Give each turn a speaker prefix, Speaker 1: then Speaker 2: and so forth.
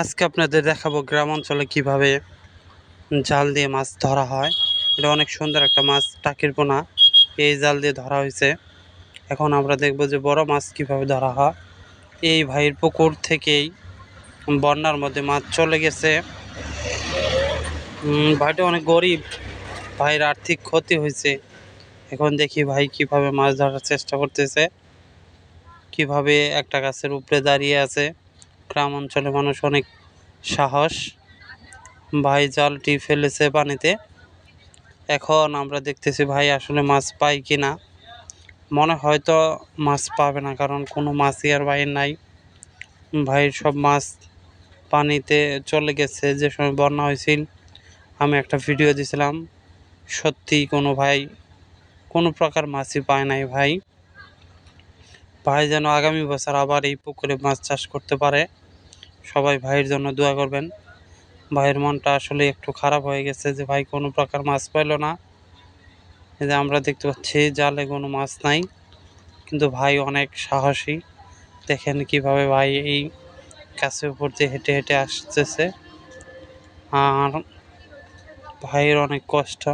Speaker 1: আজকে আপনাদের দেখাবো গ্রাম অঞ্চলে কীভাবে জাল দিয়ে মাছ ধরা হয়। এটা অনেক সুন্দর একটা মাছ, টাকির পোনা। এই জাল দিয়ে ধরা হয়েছে। এখন আমরা দেখব যে বড় মাছ কীভাবে ধরা হয়। এই ভাইয়ের পুকুর থেকেই বন্যার মধ্যে মাছ চলে গেছে। ভাইটা অনেক গরিব। ভাইয়ের আর্থিক ক্ষতি হয়েছে। এখন দেখি ভাই কীভাবে মাছ ধরার চেষ্টা করতেছে। কীভাবে একটা গাছের উপরে দাঁড়িয়ে আছে। গ্রাম অঞ্চলের মানুষ অনেক সাহস। ভাই জালটি ফেলেছে পানিতে। এখন আমরা দেখতেছি ভাই আসলে মাছ পাই কি না মনে হয়তো মাছ পাবে না, কারণ কোনো মাছই আর ভাইয়ের নাই। ভাইয়ের সব মাছ পানিতে চলে গেছে, যে সময় বন্যা হয়েছিল। আমি একটা ভিডিও দিছিলাম সত্যি কোনো ভাই কোনো প্রকার মাছই পায় নাই ভাই। ভাই যেন আগামী বছর আবার এই পুকুরে মাছ চাষ করতে পারে। সবাই ভাইয়ের জন্য দোয়া করবেন। ভাইয়ের মনটা আসলে একটু খারাপ হয়ে গেছে যে ভাই কোনো প্রকার মাছ পাইলো না। এই যে আমরা দেখতে পাচ্ছি জালে কোনো মাছ নাই, কিন্তু ভাই অনেক সাহসী। দেখেন কীভাবে ভাই এই গাছের উপর দিয়ে হেঁটে হেঁটে আসতেছে। আর ভাইয়ের অনেক কষ্ট।